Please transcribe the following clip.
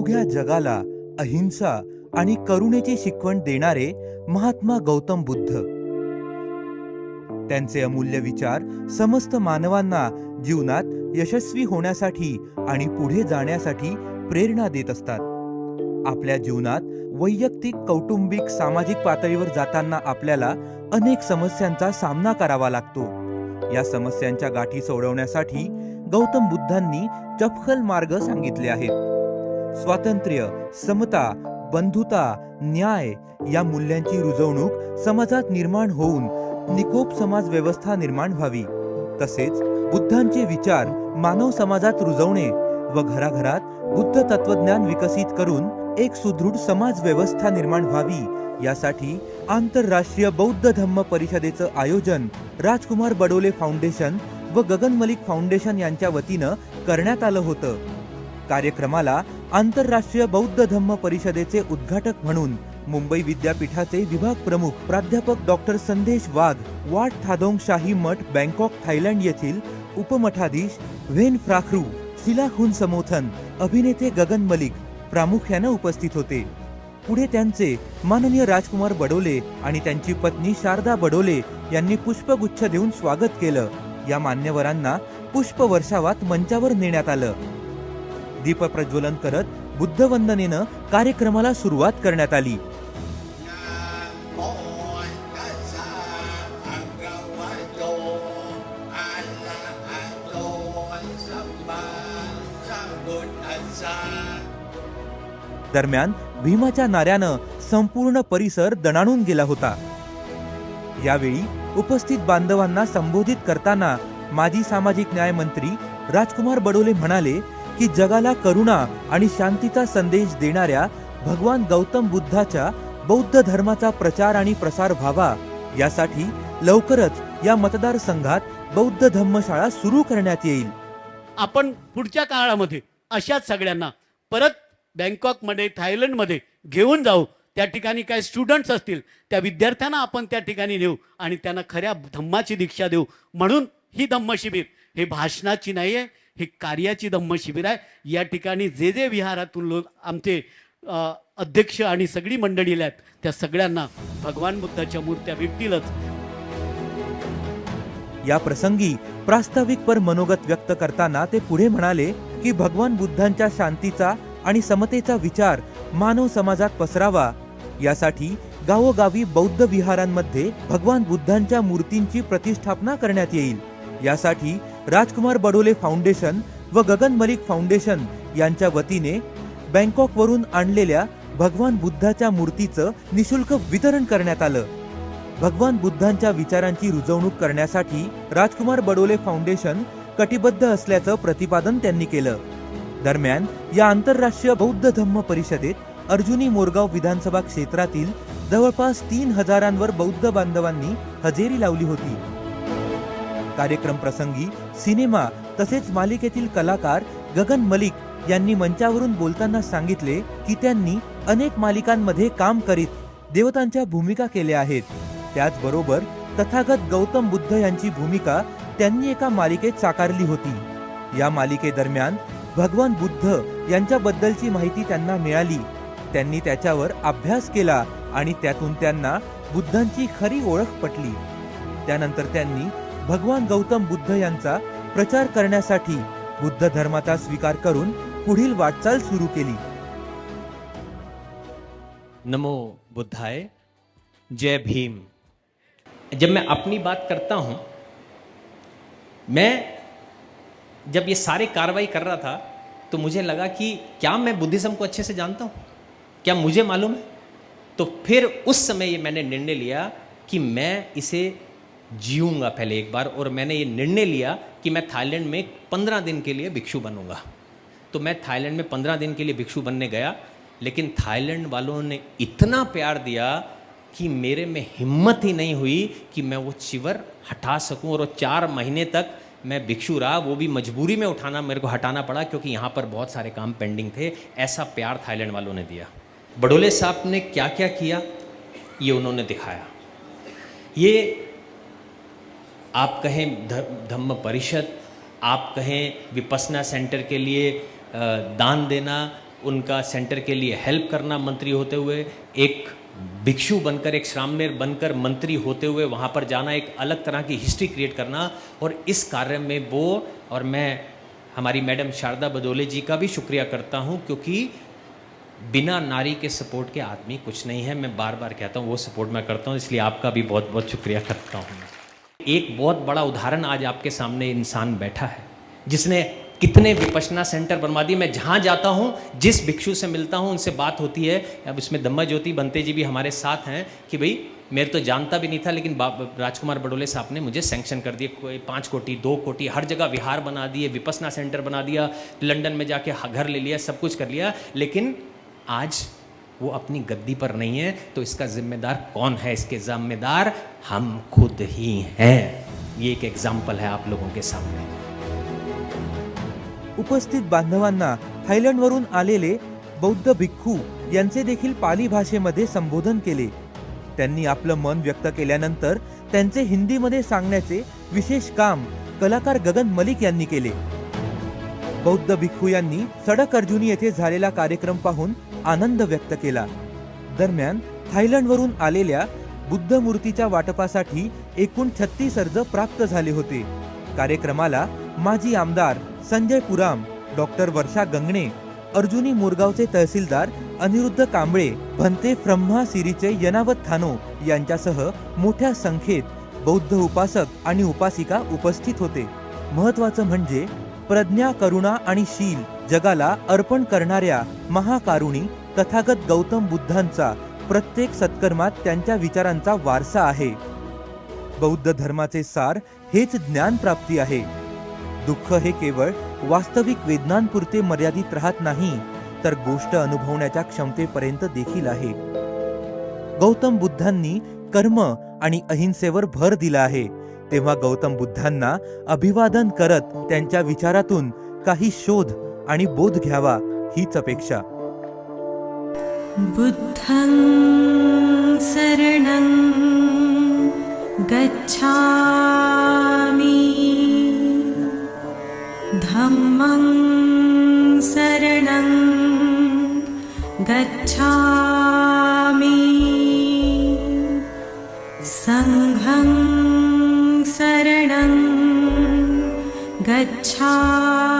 अवघ्या जगाला अहिंसा आणि करुणेची शिकवण देणारे महात्मा गौतम बुद्ध. त्यांचे अमूल्य विचार समस्त मानवांना जीवनात यशस्वी होण्यासाठी आणि पुढे जाण्यासाठी प्रेरणा देत असतात. आपल्या जीवनात वैयक्तिक कौटुंबिक सामाजिक पातळीवर जाताना आपल्याला अनेक समस्यांचा सामना करावा लागतो. या समस्यांच्या गाठी सोडवण्यासाठी गौतम बुद्धांनी चपखल मार्ग सांगितले आहेत. स्वातंत्र्य समता बंधुता न्याय या मूल्यांची रुजवणूक समाजात निर्माण होऊन निकोप समाज व्यवस्था निर्माण व्हावी. तसेच बुद्धांचे विचार मानव समाजात रुजवणे व घराघरात बुद्ध तत्वज्ञान विकसित करून एक सुदृढ समाज व्यवस्था निर्माण व्हावी यासाठी आंतरराष्ट्रीय बौद्ध धम्म परिषदेचं आयोजन राजकुमार बडोले फाउंडेशन व गगन मलिक फाउंडेशन यांच्या वतीनं करण्यात आलं होतं. कार्यक्रमाला आंतरराष्ट्रीय बौद्ध धम्म परिषदेचे उद्घाटक म्हणून मुंबई विद्यापीठाचे विभाग प्रमुख प्राध्यापक डॉक्टर संदेश वाघ वाट थादोंग शाही मठ बँकॉक थायलंड येथील उपमठाधीश व्हेन फ्राखरू सिलाखुन समोथन अभिनेते गगन मलिक प्रामुख्यानं उपस्थित होते. पुढे त्यांचे माननीय राजकुमार बडोले आणि त्यांची पत्नी शारदा बडोले यांनी पुष्पगुच्छ देऊन स्वागत केलं. या मान्यवरांना पुष्पवर्षावात मंचावर नेण्यात आलं. दीपप्रज्वलन करत बुद्धवंदनेनं कार्यक्रमाला सुरुवात करण्यात आली. दरम्यान भीमाच्या नाऱ्यानं संपूर्ण परिसर दणाणून गेला होता. यावेळी उपस्थित बांधवांना संबोधित करताना माजी सामाजिक न्याय मंत्री राजकुमार बडोले म्हणाले की जगाला करुणा आणि शांतीचा संदेश देणाऱ्या भगवान गौतम बुद्धाच्या बौद्ध धर्माचा प्रचार आणि प्रसार व्हावा. यासाठी लवकरच या मतदारसंघात बौद्ध धम्मशाळा सुरू करण्यात येईल. आपण पुढच्या काळामध्ये अशाच सगळ्यांना परत बँकॉकमध्ये थायलंडमध्ये घेऊन जाऊ. त्या ठिकाणी काय स्टुडंट्स असतील त्या विद्यार्थ्यांना आपण त्या ठिकाणी नेऊ आणि त्यांना खऱ्या धम्माची दीक्षा देऊ. म्हणून ही धम्म शिबिर हे भाषणाची नाही आहे हे कार्याची धम्म शिबिर आहे. या ठिकाणी जे जे विहारातून लोक आमचे अध्यक्ष आणि सगळी मंडळी आहेत त्या सगळ्यांना भगवान बुद्धाच्या मूर्त्या भेटतीलच. या प्रसंगी प्रास्ताविकपर मनोगत व्यक्त करताना ते पुढे म्हणाले की भगवान बुद्धांच्या शांतीचा आणि समतेचा विचार मानव समाजात पसरावा. यासाठी गावोगावी बौद्ध विहारांमध्ये भगवान बुद्धांच्या मूर्तींची प्रतिष्ठापना करण्यात येईल. यासाठी राजकुमार बडोले फाउंडेशन व गगन मलिक फाउंडेशन यांच्या वतीने बँकॉकवरून आणलेल्या भगवान बुद्धाच्या मूर्तीचं निशुल्क वितरण करण्यात आलं. भगवान बुद्धांच्या विचारांची रुजवणूक करण्यासाठी राजकुमार बडोले फाउंडेशन कटिबद्ध असल्याचं प्रतिपादन त्यांनी केलं. दरम्यान या आंतरराष्ट्रीय बौद्ध धम्म परिषदेत अर्जुनी मोरगाव विधानसभा क्षेत्रातील जवळपास तीन हजारांवर बौद्ध बांधवांनी हजेरी लावली होती. कार्यक्रम प्रसंगी सिनेमा तसेच मालिकेतील कलाकार गगन मलिक यांनी मंचावरून बोलताना सांगितले की त्यांनी अनेक मालिकांमध्ये काम करीत देवतांच्या भूमिका केल्या आहेत. त्याचबरोबर तथागत गौतम बुद्ध यांची भूमिका त्यांनी एका मालिकेत साकारली होती. या मालिकेदरम्यान भगवान बुद्ध यांच्याबद्दलची माहिती त्यांना मिळाली. त्यांनी त्याच्यावर अभ्यास केला आणि त्यातून त्यांना बुद्धांची खरी ओळख पटली. त्यानंतर त्यांनी भगवान गौतम बुद्ध यांचा प्रचार करण्यासाठी बुद्ध धर्माचा स्वीकार करून पुढील वाटचाल सुरू केली. नमो बुद्धाय, जय भीम. जब मैं अपनी बात करता हूँ, मैं जब ये सारे कार्रवाई कर रहा था तो मुझे लगा कि क्या मैं बुद्धिज्म को अच्छे से जानता हूँ? क्या मुझे मालूम है? तो फिर उस समय ये मैंने निर्णय लिया कि मैं इसे जीऊँगा पहले एक बार, और मैंने ये निर्णय लिया कि मैं थाईलैंड में पंद्रह दिन के लिए भिक्षु बनूँगा। तो मैं थाईलैंड में पंद्रह दिन के लिए भिक्षु बनने गया, लेकिन थाईलैंड वालों ने इतना प्यार दिया कि मेरे में हिम्मत ही नहीं हुई कि मैं वो चिवर हटा सकूँ, और चार महीने तक मैं भिक्षु रहा। वो भी मजबूरी में उठाना, मेरे को हटाना पड़ा, क्योंकि यहाँ पर बहुत सारे काम पेंडिंग थे। ऐसा प्यार थाईलैंड वालों ने दिया। बडोले साहब ने क्या क्या किया? ये उन्होंने दिखाया। ये आप कहें धम्म परिषद, आप कहें विपसना सेंटर के लिए दान देना, उनका सेंटर के लिए हेल्प करना मंत्री होते हुए, एक भिक्षु बनकर, एक श्रामनेर बनकर मंत्री होते हुए वहाँ पर जाना, एक अलग तरह की हिस्ट्री क्रिएट करना, और इस कार्य में वो, और मैं, हमारी मैडम शारदा बदोले जी का भी शुक्रिया करता हूँ, क्योंकि बिना नारी के सपोर्ट के आदमी कुछ नहीं है। मैं बार बार कहता हूँ, वो सपोर्ट मैं करता हूँ, इसलिए आपका भी बहुत बहुत शुक्रिया करता हूँ। एक बहुत बड़ा उदाहरण आज आपके सामने इंसान बैठा है, जिसने कितने विपशना सेंटर बनवा दिए। मैं जहाँ जाता हूँ, जिस भिक्षु से मिलता हूँ, उनसे बात होती है। अब इसमें दम्मा ज्योति बनते जी भी हमारे साथ हैं कि भाई, मेरे तो जानता भी नहीं था, लेकिन राजकुमार बडोले साहब ने मुझे सैंक्शन कर दिए। कोई पाँच कोटी, दो कोटी, हर जगह विहार बना दिए विपसना सेंटर बना दिया, लंदन में जाके घर ले लिया, सब कुछ कर लिया। लेकिन आज वो अपनी गद्दी पर नहीं है तो इसका जिम्मेदार कौन है? इसके जिम्मेदार हम खुद ही हैं। ये एक एग्जाम्पल है आप लोगों के सामने। उपस्थित बांधवांना थायलंडवरून आलेले बौद्ध भिक्खू यांचे देखील पाली भाषेमध्ये संबोधन केले. त्यांनी आपलं मन व्यक्त केल्यानंतर त्यांचे हिंदीमध्ये सांगण्याचे विशेष काम कलाकार गगन मलिक यांनी केले. बौद्ध भिक्खू यांनी सडक अर्जुनी येथे झालेला कार्यक्रम पाहून आनंद व्यक्त केला. दरम्यान थायलंडवरून आलेल्या बुद्ध मूर्तीच्या वाटपासाठी एकूण छत्तीस अर्ज प्राप्त झाले होते. कार्यक्रमाला माजी आमदार संजय पुराम डॉक्टर वर्षा गंगणे अर्जुनी मोरगावचे तहसीलदार अनिरुद्ध कांबळे भंते ब्रह्मा सिरीचे यनावत थानो यांच्यासह मोठ्या संख्येत बौद्ध उपासक आणि उपासिका उपस्थित होते. महत्वाचं म्हणजे प्रज्ञा करुणा आणि शील जगाला अर्पण करणाऱ्या महाकारुणी तथागत गौतम बुद्धांचा प्रत्येक सत्कर्मात त्यांच्या विचारांचा वारसा आहे. बौद्ध धर्माचे सार हेच ज्ञान प्राप्ती आहे. दुःख हे केवळ वास्तविक वेदनांपुरते मर्यादित राहत नाही तर गोष्ट अनुभवण्याच्या क्षमतेपर्यंत देखील आहे. गौतम बुद्धांनी कर्म आणि अहिंसेवर भर दिला आहे. तेव्हा गौतम बुद्धांना अभिवादन करत त्यांच्या विचारातून काही शोध आणि बोध घ्यावा हीच अपेक्षा. बुद्धं शरणं गच्छामि। धम्मं शरणं गच्छामि। सङ्घं शरणं गच्छामि।